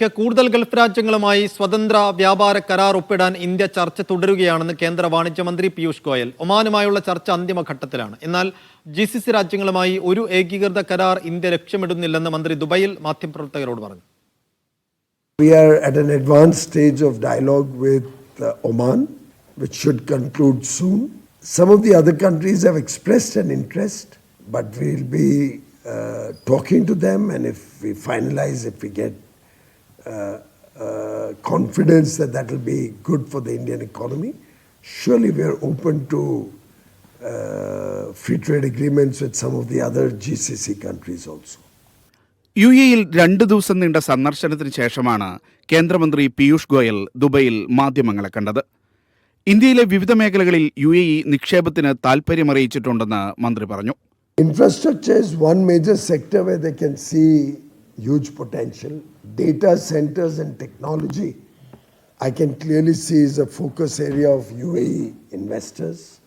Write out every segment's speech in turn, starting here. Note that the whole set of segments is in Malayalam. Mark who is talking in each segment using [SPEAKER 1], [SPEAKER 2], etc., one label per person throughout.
[SPEAKER 1] വാർത്തകളിലേക്ക് കൂടുതൽ ഗൾഫ് രാജ്യങ്ങളുമായി സ്വതന്ത്ര വ്യാപാര കരാർ ഒപ്പിടാൻ ഇന്ത്യ ചർച്ച തുടരുകയാണെന്ന് കേന്ദ്ര വാണിജ്യ മന്ത്രി പീയൂഷ് ഗോയൽ. ഒമാനുമായുള്ള ചർച്ച അന്തിമഘട്ടത്തിലാണ് എന്നാൽ ജി സി സി രാജ്യങ്ങളുമായി ഒരു ഏകീകൃത കരാർ ഇന്ത്യ ലക്ഷ്യമിടുന്നില്ലെന്ന് മന്ത്രി ദുബൈയിൽ മാധ്യമപ്രവർത്തകരോട് പറഞ്ഞു.
[SPEAKER 2] We are at an advanced stage of dialogue with uh, Oman, which should conclude soon. Some of the other countries have expressed an interest, but we'll be uh, talking to them, and if we finalize, if we get confidence that that will be good for the Indian economy, surely we are open to uh, free trade agreements with some of the other GCC countries also.
[SPEAKER 3] U എയിൽ രണ്ട് ദിവസം നീണ്ട സന്ദർശനത്തിന് ശേഷമാണ് കേന്ദ്രമന്ത്രി പീയൂഷ് ഗോയൽ ദുബൈയിൽ മാധ്യമങ്ങളെ കണ്ടത്. ഇന്ത്യയിലെ വിവിധ മേഖലകളിൽ യു എ ഇ നിക്ഷേപത്തിന് താൽപ്പര്യമറിയിച്ചിട്ടുണ്ടെന്ന് മന്ത്രി പറഞ്ഞു.
[SPEAKER 2] Infrastructure is one major sector where they can see huge potential. Data centers and technology, I can clearly see is a focus area of UAE investors.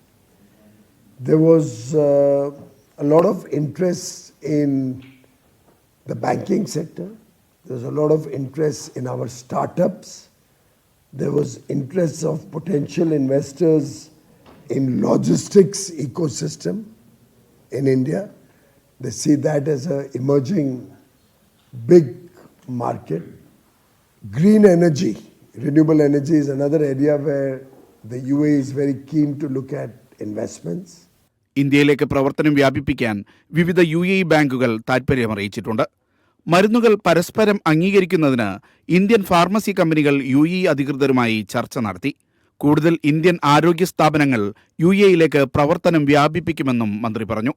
[SPEAKER 2] There was uh, a lot of interest in the banking sector. There's a lot of interest in our startups. There was interest of potential investors in logistics ecosystem in India. They see that as a emerging big market. Green energy, renewable energy is another area where the UAE is very keen to look at investments.
[SPEAKER 3] ഇന്ത്യയിലേക്ക് പ്രവർത്തനം വ്യാപിപ്പിക്കാൻ വിവിധ യു എ ഇ ബാങ്കുകൾ താൽപ്പര്യമറിയിച്ചിട്ടുണ്ട് മരുന്നുകൾ പരസ്പരം അംഗീകരിക്കുന്നതിന് ഇന്ത്യൻ ഫാർമസി കമ്പനികൾ യു ഇ അധികൃതരുമായി ചർച്ച നടത്തി കൂടുതൽ ഇന്ത്യൻ ആരോഗ്യ സ്ഥാപനങ്ങൾ യു എയിലേക്ക് ഇയിലേക്ക് പ്രവർത്തനം വ്യാപിപ്പിക്കുമെന്നും മന്ത്രി പറഞ്ഞു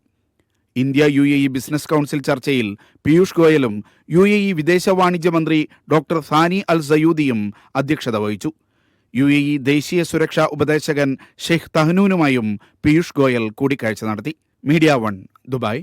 [SPEAKER 3] India U A E business council ചർച്ചയിൽ പീയൂഷ് ഗോയലും യു എ ഇ വിദേശ വാണിജ്യ മന്ത്രി ഡോക്ടർ സാനി അൽ സയൂദിയും അധ്യക്ഷത വഹിച്ചു. യു എ ഇ ദേശീയ സുരക്ഷാ ഉപദേശകൻ ഷെയ്ഖ് തഹ്നൂനുമായും പീയൂഷ് ഗോയൽ കൂടിക്കാഴ്ച നടത്തി. Media one Dubai.